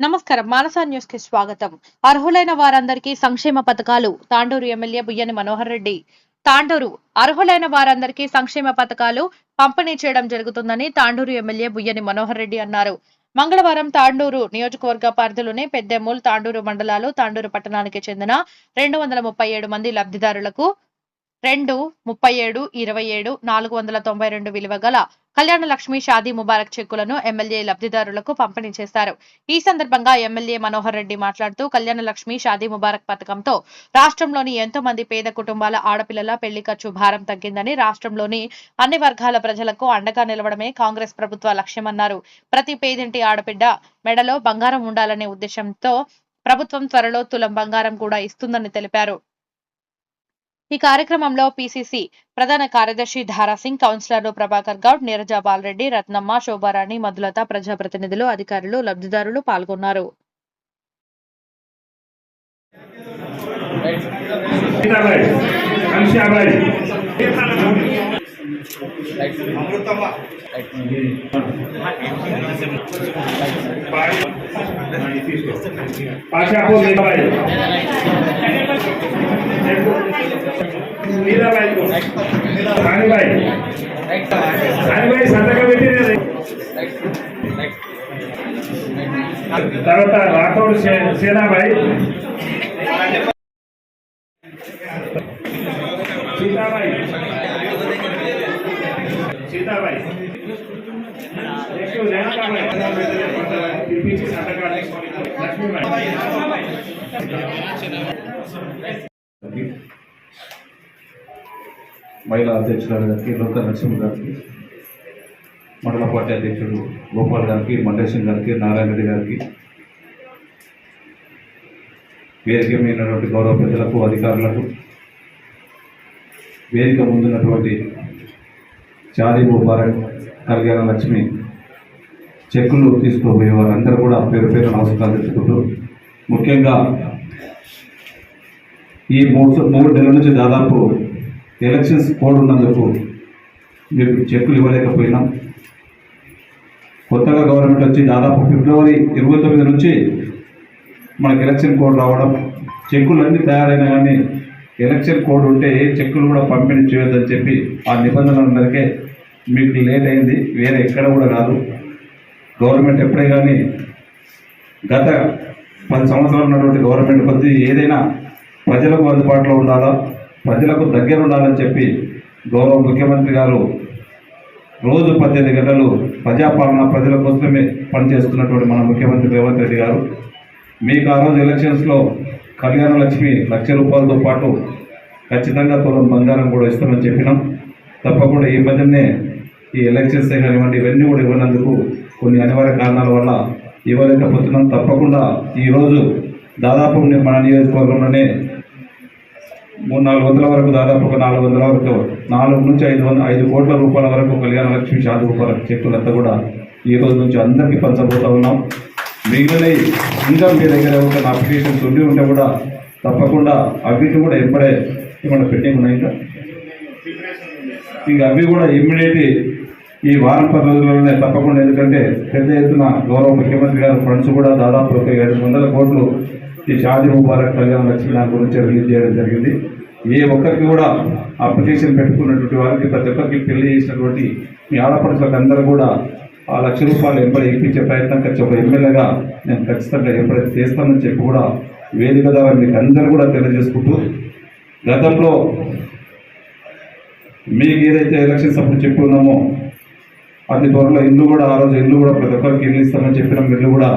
నమస్కారం. మానసా న్యూస్కి స్వాగతం. అర్హులైన వారందరికీ సంక్షేమ పథకాలు తాండూరు ఎమ్మెల్యే బుయ్యని మనోహర్ రెడ్డి. తాండూరు అర్హులైన వారందరికీ సంక్షేమ పథకాలు పంపిణీ చేయడం జరుగుతుందని తాండూరు ఎమ్మెల్యే బుయ్యని మనోహర్ రెడ్డి అన్నారు. మంగళవారం తాండూరు నియోజకవర్గ పరిధిలోని పెద్దెమూల్ తాండూరు మండలాలు తాండూరు పట్టణానికి చెందిన రెండు వందల ముప్పై ఏడు మంది లబ్ధిదారులకు రెండు ముప్పై ఏడు ఇరవై ఏడు నాలుగు వందల తొంభై రెండు విలువ గల కళ్యాణ లక్ష్మి షాదీ ముబారక్ చెక్కులను ఎమ్మెల్యే లబ్ధిదారులకు పంపిణీ చేశారు ఈ సందర్భంగా ఎమ్మెల్యే మనోహర్ రెడ్డి మాట్లాడుతూ కళ్యాణ లక్ష్మి షాదీ ముబారక్ పథకంతో రాష్ట్రంలోని ఎంతో మంది పేద కుటుంబాల ఆడపిల్లల పెళ్ళి ఖర్చు భారం తగ్గిందని రాష్ట్రంలోని అన్ని వర్గాల ప్రజలకు అండగా నిలవడమే కాంగ్రెస్ ప్రభుత్వ లక్ష్యమన్నారు. ప్రతి పేదింటి ఆడబిడ్డ మెడలో బంగారం ఉండాలనే ఉద్దేశంతో ప్రభుత్వం త్వరలో తులం బంగారం కూడా ఇస్తుందని తెలిపారు. ఈ కార్యక్రమంలో పిసిసి ప్రధాన కార్యదర్శి ధారాసింగ్ కౌన్సిలర్లు ప్రభాకర్ గౌడ్ నీరజ బాలరెడ్డి రత్నమ్మ శోభారాణి మధులత ప్రజాప్రతినిధులు అధికారులు లబ్ధిదారులు పాల్గొన్నారు. పాషాపూర్ రాణిబాయి రాణిబాయి సంతకం పెట్టి తర్వాత రాఠోడ్ సే- సేనాబాయి సీతాబాయి. సీతాబాయి. నెక్స్ట్ రేణుకాబాయి పిలిపించి సంతకాలు లక్ష్మీబాయి మహిళా అధ్యక్షురాలు గారికి లోక నరసింహ గారికి మండల పార్టీ అధ్యక్షుడు గోపాల్ గారికి మండేశం గారికి నారాయణ రెడ్డి గారికి వేదికమైనటువంటి గౌరవ ప్రజలకు అధికారులకు వేదిక ముందున్నటువంటి చారీ ముబారక్ కళ్యాణ లక్ష్మి చెక్కులు తీసుకుపోయే వారందరూ కూడా పేరు పేరు నమస్కారం తెచ్చుకుంటూ ముఖ్యంగా ఈ మూడు మూడు నెలల నుంచి దాదాపు ఎలక్షన్స్ కోడ్ ఉన్నందుకు మీకు చెక్కులు ఇవ్వలేకపోయినాం కొత్తగా గవర్నమెంట్ వచ్చి దాదాపు ఫిబ్రవరి ఇరవై తొమ్మిది నుంచి మనకి ఎలక్షన్ కోడ్ రావడం చెక్కులు అన్నీ తయారైనా కానీ ఎలక్షన్ కోడ్ ఉంటే ఏ చెక్కులు కూడా పంపిణీ చేయొద్దని చెప్పి ఆ నిబంధనల మేరకే మీకు లేట్ అయింది వేరే ఎక్కడ కూడా కాదు. గవర్నమెంట్ ఎప్పుడే కానీ గత పది సంవత్సరాలు ఉన్నటువంటి గవర్నమెంట్ కొద్ది ఏదైనా ప్రజలకు అందుబాటులో ఉండాలా? ప్రజలకు దగ్గర ఉండాలని చెప్పి గౌరవ ముఖ్యమంత్రి గారు రోజు పద్దెనిమిది గంటలు ప్రజాపాలన ప్రజల కోసమే పనిచేస్తున్నటువంటి మన ముఖ్యమంత్రి రేవంత్ రెడ్డి గారు. మీకు ఆ రోజు ఎలక్షన్స్లో కళ్యాణ లక్ష్మి లక్ష రూపాయలతో పాటు ఖచ్చితంగా తులం బంగారం కూడా ఇస్తామని చెప్పినాం. తప్పకుండా ఈ మధ్యనే ఈ ఎలక్షన్స్ కానివ్వండి ఇవన్నీ కూడా ఇవ్వనందుకు కొన్ని అనివార్య కారణాల వల్ల ఇవ్వలేకపోతున్నాం. తప్పకుండా ఈరోజు దాదాపు మన నియోజకవర్గంలోనే మూడు నాలుగు వందల వరకు దాదాపు ఒక నాలుగు వందల వరకు నాలుగు నుంచి ఐదు వందల ఐదు కోట్ల రూపాయల వరకు కళ్యాణ లక్ష్మి షాది రూపాయల చెక్కులంతా కూడా ఈ రోజు నుంచి అందరికీ పంచబోతా ఉన్నాం. మిగిలిన ఇంకా మీ దగ్గర ఒక అప్లికేషన్స్ ఉండి ఉంటే కూడా తప్పకుండా అవిటి కూడా ఎప్పుడే ఏమైనా పెట్టింగ్ ఉన్నాయి ఇంకా ఇంకా అవి కూడా ఇమ్మీడియట్ ఈ వారం పది రోజుల్లోనే తప్పకుండా ఎందుకంటే పెద్ద ఎత్తున గౌరవ ముఖ్యమంత్రి గారు ఫండ్స్ కూడా దాదాపు ఒక ఏడు వందల కోట్లు ఈ షాదీ ముబారక్ కళ్యాణ లక్ష్మి దాని గురించి రిలీజ్ చేయడం జరిగింది. ఏ ఒక్కరికి కూడా అప్లికేషన్ పెట్టుకున్నటువంటి వారికి ప్రతి ఒక్కరికి పెళ్ళి చేసినటువంటి మీ ఆడపడుచులకు అందరూ కూడా ఆ లక్ష రూపాయలు ఎంపడి ఇప్పించే ప్రయత్నం ఖర్చు ఒక ఎమ్మెల్యేగా నేను ఖచ్చితంగా ఎప్పుడైతే చేస్తానని చెప్పి కూడా వేదిక ద్వారా మీకు అందరూ కూడా తెలియజేసుకుంటూ గతంలో మీకు ఏదైతే ఎలక్షన్స్ అప్పుడు చెప్పి ఉన్నామో అతి త్వరలో ఇల్లు కూడా ఆ రోజు ఇల్లు కూడా ప్రతి ఒక్కరికి ఇల్లు ఇస్తామని చెప్పినాం ఇల్లు కూడా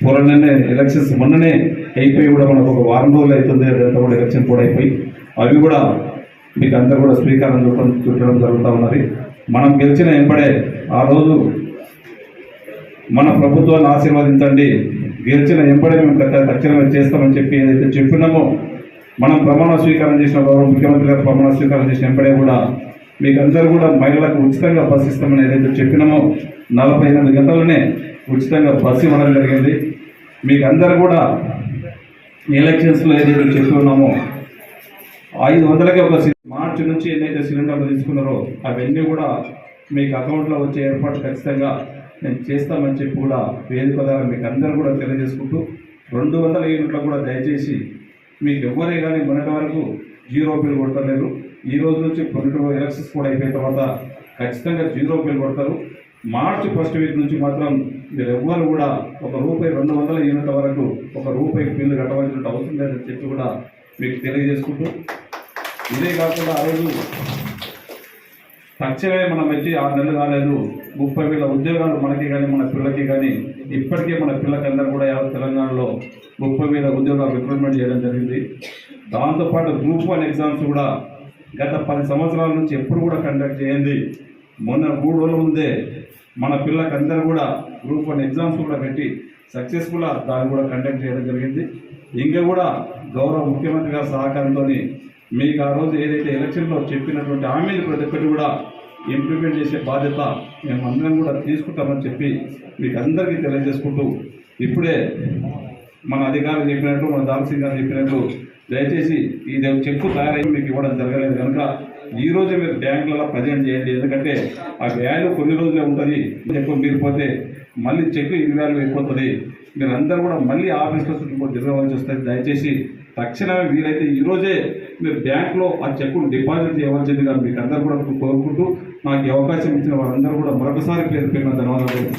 త్వరలోనే ఎలక్షన్స్ మొన్ననే అయిపోయి కూడా మనకు ఒక వారం రోజులు అవుతుంది అదంతా కూడా ఎలక్షన్ కూడా అయిపోయి అవి కూడా మీకు అంతా కూడా స్వీకారం చూపడం చూడడం జరుగుతూ ఉన్నది. మనం గెలిచిన ఎంపడే ఆ రోజు మన ప్రభుత్వాన్ని ఆశీర్వదించండి. గెలిచిన ఎంపడే మేము ఖచ్చ- తక్షణమే చేస్తామని చెప్పి ఏదైతే చెప్పినామో మనం ప్రమాణ స్వీకారం చేసిన గౌరవ ముఖ్యమంత్రి గారు ప్రమాణ స్వీకారం చేసిన ఎంపడే కూడా మీకు అందరూ కూడా మహిళలకు ఉచితంగా బస్సు ఇస్తామని ఏదైతే చెప్పినామో నలభై ఎనిమిది గంటలనే ఉచితంగా బస్సు ఇవ్వడం జరిగింది. మీకు అందరూ కూడా ఎలక్షన్స్లో ఏదైతే చెప్తున్నామో ఐదు వందలకే ఒక సి- మార్చి నుంచి ఎన్నైతే సిలిండర్లు తీసుకున్నారో అవన్నీ కూడా మీకు అకౌంట్లో వచ్చే ఏర్పాటు ఖచ్చితంగా నేను చేస్తామని చెప్పి కూడా వేదిక ద్వారా మీకు అందరూ కూడా తెలియజేసుకుంటూ రెండు వందల యూనిట్లు కూడా దయచేసి మీకు ఎవరే కానీ మొన్నటి వరకు జీరో బిల్ కొట్టలేరు ఈ రోజు నుంచి కొన్ని ఎలక్షన్స్ కూడా అయిపోయిన తర్వాత ఖచ్చితంగా జీరో బిల్ పడతారు మార్చి ఫస్ట్ వీక్ నుంచి మాత్రం మీరు ఎవ్వరు కూడా ఒక రూపాయి రెండు వందల యూనిట్ల వరకు ఒక రూపాయి బిల్లు కట్టవలసిన అవసరం లేదని చెప్పి కూడా మీకు తెలియజేసుకుంటూ ఇదే కాకుండా ఆ రోజు తక్షణమే మనం వచ్చి ఆరు నెలలు కాలేదు ముప్పై వేల ఉద్యోగాలు మనకి కానీ మన పిల్లలకి కానీ ఇప్పటికే మన పిల్లకందరూ కూడా యావత్ తెలంగాణలో ముప్పై వేల ఉద్యోగాలు రిక్రూట్మెంట్ చేయడం జరిగింది. దాంతోపాటు గ్రూప్ వన్ ఎగ్జామ్స్ కూడా గత పది సంవత్సరాల నుంచి ఎప్పుడు కూడా కండక్ట్ చేయండి. మొన్న మూడు రోజుల ముందే మన పిల్లలకి అందరూ కూడా గ్రూప్ వన్ ఎగ్జామ్స్ కూడా పెట్టి సక్సెస్ఫుల్గా దాన్ని కూడా కండక్ట్ చేయడం జరిగింది. ఇంకా కూడా గౌరవ ముఖ్యమంత్రి గారి సహకారంతో మీకు ఆ రోజు ఏదైతే ఎలక్షన్లో చెప్పినటువంటి హామీలు ప్రతి ఒక్కటి కూడా ఇంప్లిమెంట్ చేసే బాధ్యత మేము అందరం కూడా తీసుకుంటామని చెప్పి మీకు అందరికీ తెలియజేసుకుంటూ ఇప్పుడే మన అధికారులు చెప్పినట్టు మన దాల్సింగ్ గారు చెప్పినట్టు దయచేసి ఇది ఒక చెక్కు తయారై మీకు ఇవ్వడం జరగలేదు కనుక ఈ మీరు బ్యాంకులలో ప్రజెంట్ చేయండి. ఎందుకంటే ఆ వ్యాల్యూ కొన్ని రోజులే ఉంటుంది. చెక్కు మీరు పోతే మళ్ళీ చెక్కు ఇన్వాల్వ్ అయిపోతుంది. మీరు అందరూ కూడా మళ్ళీ ఆఫీస్లో చుట్టూ తిరగవలసి వస్తుంది. దయచేసి తక్షణమే వీలైతే ఈ రోజే మీరు బ్యాంకులో ఆ చెక్కును డిపాజిట్ చేయవలసిందిగా మీకు అందరూ కూడా కోరుకుంటూ నాకు అవకాశం ఇచ్చిన వారందరూ కూడా మరొకసారి పేరు పేరున ధన్యవాదాలు.